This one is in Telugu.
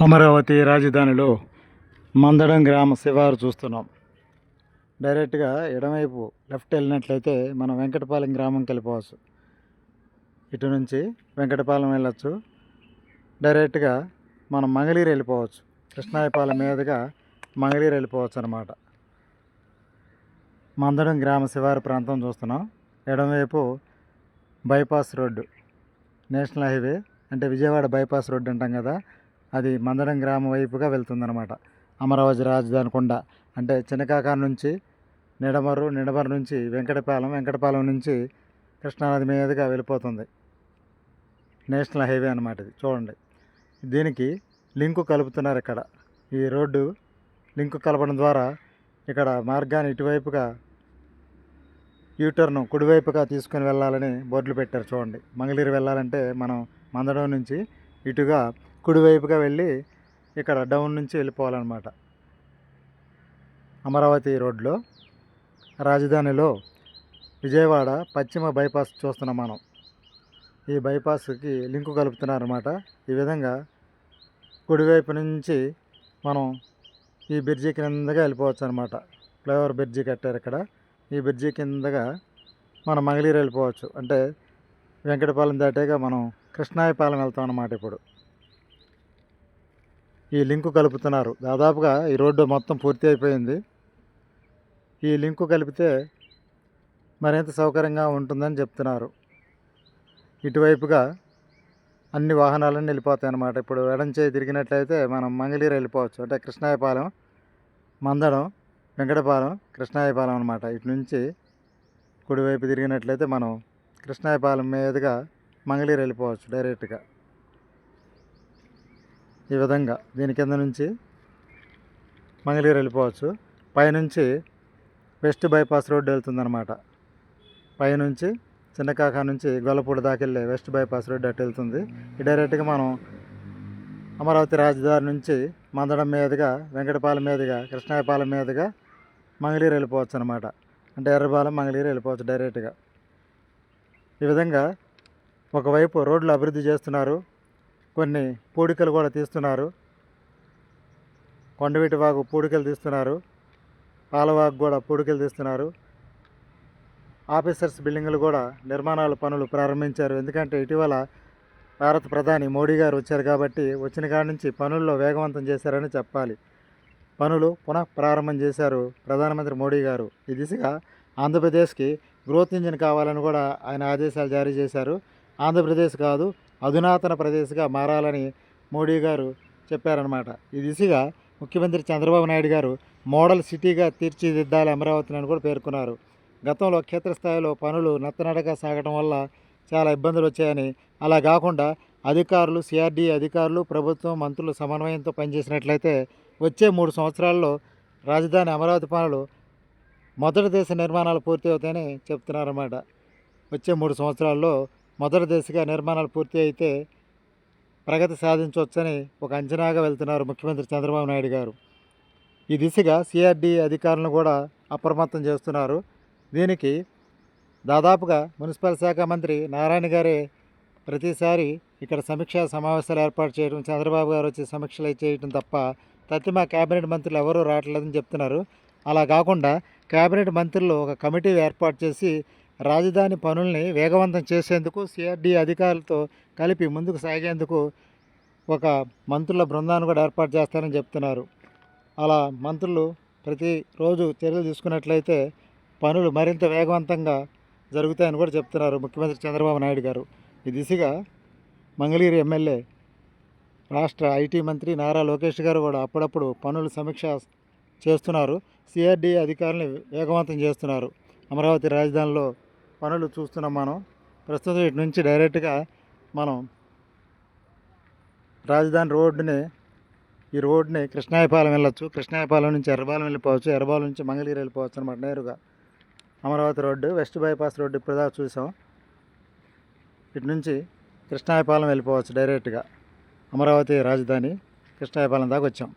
అమరావతి రాజధానిలో మందడం గ్రామ శివారు చూస్తున్నాం. డైరెక్ట్గా ఎడమవైపు లెఫ్ట్ వెళ్ళినట్లయితే మనం వెంకటపాలెం గ్రామంకి వెళ్ళిపోవచ్చు ఇటు నుంచి వెంకటపాలెం వెళ్ళొచ్చు. డైరెక్ట్గా మనం మంగళీరు వెళ్ళిపోవచ్చు. కృష్ణాయపాలెం మీదుగా మంగళీరు వెళ్ళిపోవచ్చు అనమాట మందడం గ్రామ శివారు ప్రాంతం చూస్తున్నాం. ఎడమవైపు బైపాస్ రోడ్డు నేషనల్ హైవే అంటే విజయవాడ బైపాస్ రోడ్డు అంటాం కదా అది మందడం గ్రామం వైపుగా వెళ్తుందన్నమాట. అమరావతి రాజధాని కొండ. అంటే చిన్నకాకాని నుంచి నిడమరు నిడమరు నుంచి వెంకటపాలెం వెంకటపాలెం నుంచి కృష్ణానది మీదుగా వెళ్ళిపోతుంది. నేషనల్ హైవే అన్నమాట ఇది. చూడండి. దీనికి లింకు కలుపుతున్నారు ఇక్కడ. ఈ రోడ్డు లింకు కలపడం ద్వారా ఇక్కడ మార్గాన్ని ఇటువైపుగా యూటర్ను కుడివైపుగా తీసుకొని వెళ్ళాలని బోర్డులు పెట్టారు. చూడండి. మంగళగిరి వెళ్ళాలంటే మనం మందడం నుంచి ఇటుగా కుడివైపుగా వెళ్ళి ఇక్కడ డౌన్ నుంచి వెళ్ళిపోవాలన్నమాట. అమరావతి రోడ్లో రాజధానిలో విజయవాడ పశ్చిమ బైపాస్ చూస్తున్నాం మనం. ఈ బైపాస్కి లింకు కలుపుతున్నారన్నమాట. ఈ విధంగా కుడివైపు నుంచి మనం ఈ బ్రిడ్జి కిందగా వెళ్ళిపోవచ్చు అనమాట ఫ్లైఓవర్ బ్రిడ్జి కట్టారు ఇక్కడ. ఈ బ్రిడ్జి కిందగా మనం మంగళగిరి వెళ్ళిపోవచ్చు. అంటే వెంకటపాలెం దాటాక మనం కృష్ణాయపాలెం వెళ్తాం అన్నమాట ఇప్పుడు. ఈ లింకు కలుపుతున్నారు. దాదాపుగా ఈ రోడ్డు మొత్తం పూర్తి అయిపోయింది. ఈ లింకు కలిపితే మరింత సౌకర్యంగా ఉంటుందని చెప్తున్నారు. ఇటువైపుగా అన్ని వాహనాలన్నీ వెళ్ళిపోతాయి అన్నమాట ఇప్పుడు ఎడంచే తిరిగినట్లయితే మనం మంగళీరు వెళ్ళిపోవచ్చు. అంటే కృష్ణాయపాలెం మందడం వెంకటపాలెం కృష్ణాయపాలెం అనమాట ఇటు నుంచి కుడివైపు తిరిగినట్లయితే మనం కృష్ణాయపాలెం మీదుగా మంగళీరు వెళ్ళిపోవచ్చు డైరెక్ట్గా. ఈ విధంగా దీని కింద నుంచి మంగళగిరి వెళ్ళిపోవచ్చు. పైనుంచి వెస్ట్ బైపాస్ రోడ్డు వెళ్తుందన్నమాట. పైనుంచి చిన్నకాక నుంచి గొల్లపూడి దాకా వెళ్ళే వెస్ట్ బైపాస్ రోడ్డు అటు వెళ్తుంది. డైరెక్ట్గా మనం అమరావతి రాజధాని నుంచి మందడం మీదుగా వెంకటపాలెం మీదుగా కృష్ణాయపాలెం మీదుగా మంగళగిరి వెళ్ళిపోవచ్చు అనమాట అంటే ఎర్రపాలెం మంగళగిరి వెళ్ళిపోవచ్చు డైరెక్ట్గా. ఈ విధంగా ఒకవైపు రోడ్లు అభివృద్ధి చేస్తున్నారు. కొన్ని పూడికలు కూడా తీస్తున్నారు. కొండవీటి వాగు పూడికలు తీస్తున్నారు. పాలవాగు కూడా పూడికలు తీస్తున్నారు. ఆఫీసర్స్ బిల్డింగ్లు కూడా నిర్మాణాల పనులు ప్రారంభించారు. ఎందుకంటే ఇటీవల భారత ప్రధాని మోడీ గారు వచ్చారు కాబట్టి వచ్చిన కాడి నుంచి పనుల్లో వేగవంతం చేశారని చెప్పాలి. పనులు పునః ప్రారంభం చేశారు ప్రధానమంత్రి మోడీ గారు. ఈ దిశగా ఆంధ్రప్రదేశ్కి గ్రోత్ ఇంజిన్ కావాలని కూడా ఆయన ఆదేశాలు జారీ చేశారు. ఆంధ్రప్రదేశ్ కాదు అధునాతన ప్రదేశ్గా మారాలని మోడీ గారు చెప్పారనమాట ఈ దిశగా ముఖ్యమంత్రి చంద్రబాబు నాయుడు గారు మోడల్ సిటీగా తీర్చిదిద్దాలి అమరావతిని అని కూడా పేర్కొన్నారు. గతంలో క్షేత్రస్థాయిలో పనులు నత్తనడక సాగడం వల్ల చాలా ఇబ్బందులు వచ్చాయని అలా కాకుండా అధికారులు సిఆర్డీ అధికారులు ప్రభుత్వం మంత్రులు సమన్వయంతో పనిచేసినట్లయితే వచ్చే మూడు సంవత్సరాల్లో రాజధాని అమరావతి పనులు మొదటి దేశ నిర్మాణాలు పూర్తి అవుతాయని చెప్తున్నారన్నమాట. వచ్చే మూడు సంవత్సరాల్లో మొదటి దశగా నిర్మాణాలు పూర్తి అయితే ప్రగతి సాధించవచ్చని ఒక అంచనాగా వెళ్తున్నారు ముఖ్యమంత్రి చంద్రబాబు నాయుడు గారు. ఈ దిశగా సిఆర్డి అధికారులను కూడా అప్రమత్తం చేస్తున్నారు. దీనికి దాదాపుగా మున్సిపల్ శాఖ మంత్రి నారాయణ గారే ప్రతిసారి ఇక్కడ సమీక్షా సమావేశాలు ఏర్పాటు చేయడం చంద్రబాబు గారు వచ్చి సమీక్షలు చేయడం తప్ప తత్తిమ కేబినెట్ మంత్రులు ఎవరూ రావట్లేదని చెప్తున్నారు. అలా కాకుండా కేబినెట్ మంత్రులు ఒక కమిటీ ఏర్పాటు చేసి రాజధాని పనుల్ని వేగవంతం చేసేందుకు సిఆర్డీ అధికారులతో కలిపి ముందుకు సాగేందుకు ఒక మంత్రుల బృందాన్ని కూడా ఏర్పాటు చేస్తారని చెప్తున్నారు. అలా మంత్రులు ప్రతిరోజు చర్యలు తీసుకున్నట్లయితే పనులు మరింత వేగవంతంగా జరుగుతాయని కూడా చెప్తున్నారు ముఖ్యమంత్రి చంద్రబాబు నాయుడు గారు. ఈ దిశగా మంగళగిరి ఎమ్మెల్యే రాష్ట్ర ఐటీ మంత్రి నారా లోకేష్ గారు కూడా అప్పుడప్పుడు పనులు సమీక్ష చేస్తున్నారు. సిఆర్డీ అధికారులను వేగవంతం చేస్తున్నారు. అమరావతి రాజధానిలో పనులు చూస్తున్నాం మనం. ప్రస్తుతం ఇటు నుంచి డైరెక్ట్గా మనం రాజధాని రోడ్డుని ఈ రోడ్డుని కృష్ణాయపాలెం వెళ్ళొచ్చు. కృష్ణాయపాలెం నుంచి ఎర్రబాలెం వెళ్ళిపోవచ్చు. ఎర్రబాలెం నుంచి మంగళగిరి వెళ్ళిపోవచ్చు అనమాట నేరుగా. Amaravati road west bypass road ఇప్పుడు దాకా చూసాం. ఇటు నుంచి కృష్ణాయపాలెం వెళ్ళిపోవచ్చు డైరెక్ట్గా. అమరావతి రాజధాని కృష్ణాయపాలెం దాకా వచ్చాం.